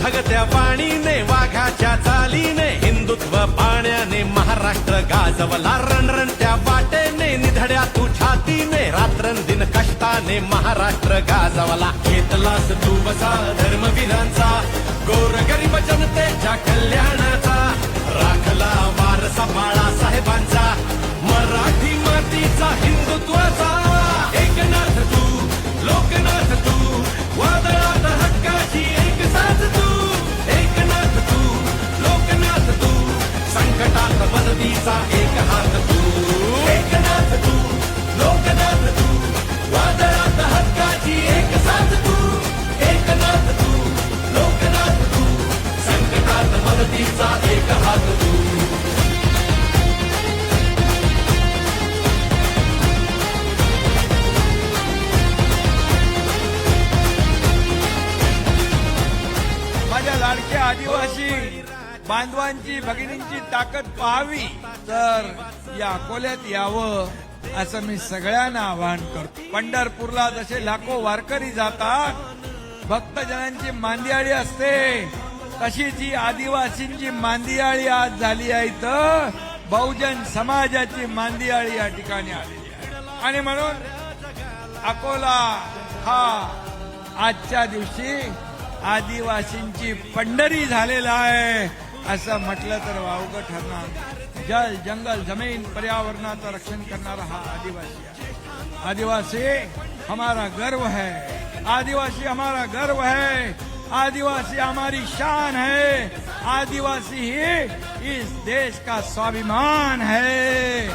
ढगत्या पाणीने वाघाच्या चालीने हिंदुत्व पाण्याने महाराष्ट्र गाजवला रणरणत्या वाटेने निधड्या तू छातीने रात्रंदिन कष्टाने महाराष्ट्र गाजवला. घेतलास तू बसा धर्मवीरांचा एक हात तू. एकनाथ तू. लोकनाथ तू. वादळात हक्काची एक साथ तू. एकनाथ तू. लोकनाथ तू. संकटात मदतीचा एक हात तू. माझ्या लाडक्या आदिवासी. बांधवांची भगिनींची ताकद पाहावी. तर या अकोल्यात यावं असं मी सगळ्यांना आवाहन करतो. पंढरपूरला जसे लाखो वारकरी जातात भक्तजनांची मांदियाळी असते तशीच ही आदिवासींची मांदियाळी आज झाली आहे तर बहुजन समाजाची मांदियाळी या ठिकाणी आलेली आहे. आणि म्हणून अकोला हा आजच्या दिवशी आदिवासींची पंढरी झालेला आहे. असं म्हटलं तर वावगं ठरणार जल जंगल जमीन पर्यावरणाचं रक्षण करणारा हा आदिवासी आहे. आदिवासी हमारा गर्व है। आदिवासी हमारा गर्व है। आदिवासी हमारी शान है। आदिवासी ही इस देश का स्वाभिमान है।